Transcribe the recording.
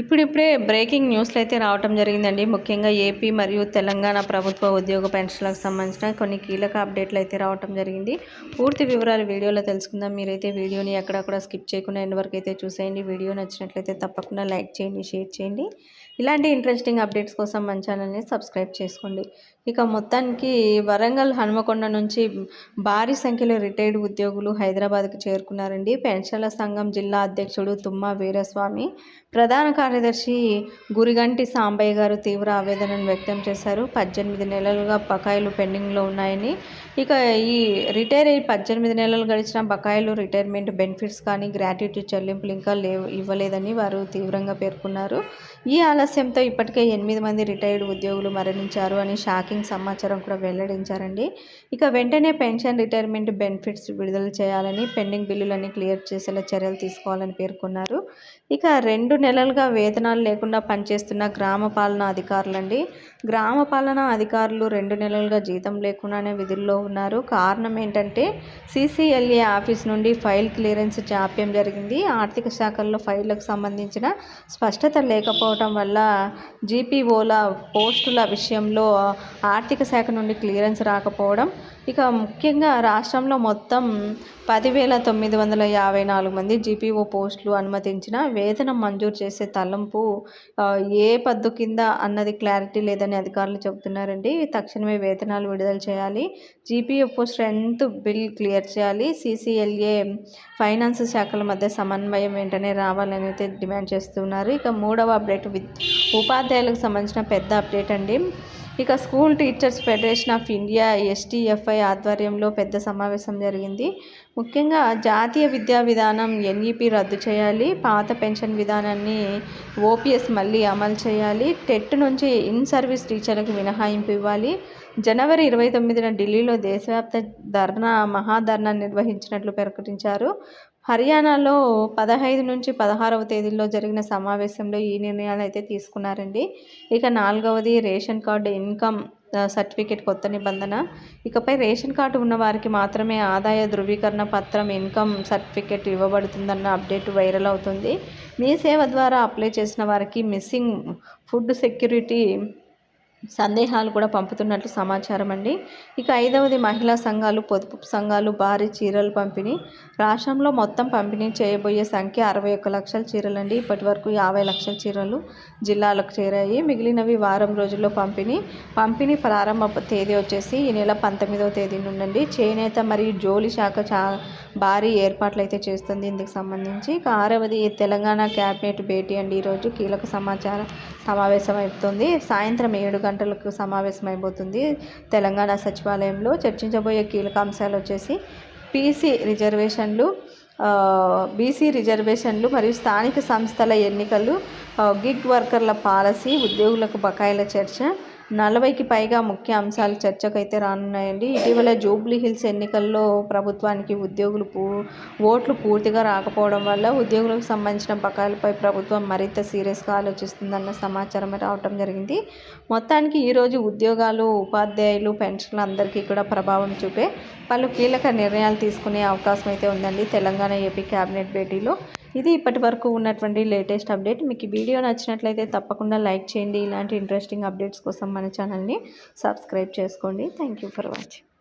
ఇప్పుడిప్పుడే బ్రేకింగ్ న్యూస్లు అయితే రావటం జరిగిందండి. ముఖ్యంగా ఏపీ మరియు తెలంగాణ ప్రభుత్వ ఉద్యోగ పెన్షన్లకు సంబంధించిన కొన్ని కీలక అప్డేట్లు అయితే రావటం జరిగింది. పూర్తి వివరాలు వీడియోలో తెలుసుకుందాం. మీరైతే వీడియోని ఎక్కడక్కడ స్కిప్ చేయకుండా ఎండ్ వరకు అయితే చూసేయండి. వీడియో నచ్చినట్లయితే తప్పకుండా లైక్ చేయండి షేర్ చేయండి. ఇలాంటి ఇంట్రెస్టింగ్ అప్డేట్స్ కోసం మన ఛానల్ని సబ్స్క్రైబ్ చేసుకోండి. ఇక మొత్తానికి వరంగల్ హనుమకొండ నుంచి భారీ సంఖ్యలో రిటైర్డ్ ఉద్యోగులు హైదరాబాద్కు చేరుకున్నారండి. పెన్షన్ల సంఘం జిల్లా అధ్యక్షుడు తుమ్మా వీరస్వామి ప్రధాన కార్యదర్శి గురిగంటి సాంబయ్య గారు తీవ్ర ఆవేదనను వ్యక్తం చేశారు. పద్దెనిమిది నెలలుగా బకాయిలు పెండింగ్లో ఉన్నాయని. ఇక ఈ రిటైర్ అయ్యి పద్దెనిమిది నెలలు గడిచిన బకాయిలు రిటైర్మెంట్ బెనిఫిట్స్ కానీ గ్రాట్యుటీ చెల్లింపులు ఇంకా లేవు ఇవ్వలేదని వారు తీవ్రంగా పేర్కొన్నారు. ఈ ఆలస్యంతో ఇప్పటికే ఎనిమిది మంది రిటైర్డ్ ఉద్యోగులు మరణించారు అని షాకింగ్ సమాచారం కూడా వెల్లడించారండి. ఇక వెంటనే పెన్షన్ రిటైర్మెంట్ బెనిఫిట్స్ విడుదల చేయాలని పెండింగ్ బిల్లులన్నీ క్లియర్ చేసేలా చర్యలు తీసుకోవాలని పేర్కొన్నారు. ఇక రెండు నెలలుగా వేతనాలు లేకుండా పనిచేస్తున్న గ్రామ పాలనా అధికారులండి. గ్రామ పాలనా అధికారులు రెండు నెలలుగా జీతం లేకుండానే విధుల్లో ఉన్నారు. కారణం ఏంటంటే సీసీఎల్ఏ ఆఫీస్ నుండి ఫైల్ క్లియరెన్స్ జాప్యం జరిగింది. ఆర్థిక శాఖల్లో ఫైళ్ళకు సంబంధించిన స్పష్టత లేకపోవటం వల్ల జీపీఓల పోస్టుల విషయంలో ఆర్థిక శాఖ నుండి క్లియరెన్స్ రాకపోవడం ఇక ముఖ్యంగా రాష్ట్రంలో మొత్తం పదివేల తొమ్మిది వందల యాభై నాలుగు మంది జీపీఓ పోస్టులు అనుమతించిన వేతనం మంజూరు చేసే తలంపు ఏ పద్దు కింద అన్నది క్లారిటీ లేదని అధికారులు చెబుతున్నారండి. తక్షణమే వేతనాలు విడుదల చేయాలి. జీపీఎఫ్ఓ స్ట్రెంత్ బిల్ క్లియర్ చేయాలి. సీసీఎల్ఏ ఫైనాన్స్ శాఖల మధ్య సమన్వయం వెంటనే రావాలని అయితే డిమాండ్ చేస్తున్నారు. ఇక మూడవ అప్డేట్ ఉపాధ్యాయులకు సంబంధించిన పెద్ద అప్డేట్ అండి. ఇక school teachers federation of India STFI ఆధ్వర్యంలో పెద్ద సమావేశం జరిగింది. ముఖ్యంగా జాతీయ విద్యా విధానం ఎన్ఈపి రద్దు చేయాలి పాత పెన్షన్ విధానాన్ని ఓపీఎస్ మళ్ళీ అమలు చేయాలి టెట్ నుంచి ఇన్ సర్వీస్ టీచర్లకు మినహాయింపు ఇవ్వాలి. జనవరి ఇరవై తొమ్మిదిన ఢిల్లీలో దేశవ్యాప్త ధర్నా మహాధర్నా నిర్వహించినట్లు ప్రకటించారు. హర్యానాలో పదహైదు నుంచి పదహారవ తేదీల్లో జరిగిన సమావేశంలో ఈ నిర్ణయాలు అయితే తీసుకున్నారండి. ఇక నాలుగవది రేషన్ కార్డు ఇన్కమ్ సర్టిఫికేట్ కొత్త నిబంధన. ఇకపై రేషన్ కార్డు ఉన్న వారికి మాత్రమే ఆదాయ ధృవీకరణ పత్రం ఇన్కమ్ సర్టిఫికేట్ ఇవ్వబడుతుందన్న అప్డేట్ వైరల్ అవుతుంది. మీ సేవ ద్వారా అప్లై చేసిన వారికి మిస్సింగ్ ఫుడ్ సెక్యూరిటీ సందేహాలు కూడా పంపుతున్నట్లు సమాచారం అండి ఇక ఐదవది మహిళా సంఘాలు పొదుపు సంఘాలు భారీ చీరలు పంపిణీ. రాష్ట్రంలో మొత్తం పంపిణీ చేయబోయే సంఖ్య అరవై ఒక్క లక్షల చీరలండి. ఇప్పటి వరకు యాభై లక్షల చీరలు జిల్లాలకు చేరాయి. మిగిలినవి వారం రోజుల్లో పంపిణీ. పంపిణీ ప్రారంభ తేదీ వచ్చేసి ఈ నెల పంతొమ్మిదవ తేదీ నుండి చేనేత మరియు జోలి శాఖ చా భారీ ఏర్పాట్లు అయితే చేస్తుంది ఇందుకు సంబంధించి. ఆరవది తెలంగాణ క్యాబినెట్ భేటీ అండి. ఈరోజు కీలక సమాచారం సమావేశం అవుతుంది సాయంత్రం ఏడు గంటలకు సమావేశం అయిపోతుంది తెలంగాణ సచివాలయంలో చర్చించబోయే కీలక అంశాలు వచ్చేసి పీసీ రిజర్వేషన్లు బీసీ రిజర్వేషన్లు మరియు స్థానిక సంస్థల ఎన్నికలు గిగ్ వర్కర్ల పాలసీ ఉద్యోగులకు బకాయిల చర్చ నలభైకి పైగా ముఖ్య అంశాలు చర్చకైతే రానున్నాయండి. ఇటీవల జూబ్లీ హిల్స్ ఎన్నికల్లో ప్రభుత్వానికి ఉద్యోగులు పూ ఓట్లు పూర్తిగా రాకపోవడం వల్ల ఉద్యోగులకు సంబంధించిన బకాయిలపై ప్రభుత్వం మరింత సీరియస్గా ఆలోచిస్తుందన్న సమాచారం రావటం జరిగింది. మొత్తానికి ఈరోజు ఉద్యోగాలు ఉపాధ్యాయులు పెన్షన్లు అందరికీ కూడా ప్రభావం చూపే పలు కీలక నిర్ణయాలు తీసుకునే అవకాశం అయితే ఉందండి తెలంగాణ ఏపీ క్యాబినెట్ భేటీలో. ఇది ఇప్పటి వరకు ఉన్నటువంటి లేటెస్ట్ అప్డేట్. మీకు వీడియో నచ్చినట్లయితే తప్పకుండా లైక్ చేయండి. ఇలాంటి ఇంట్రెస్టింగ్ అప్డేట్స్ కోసం మన ఛానల్ని సబ్స్క్రైబ్ చేసుకోండి. Thank you for watching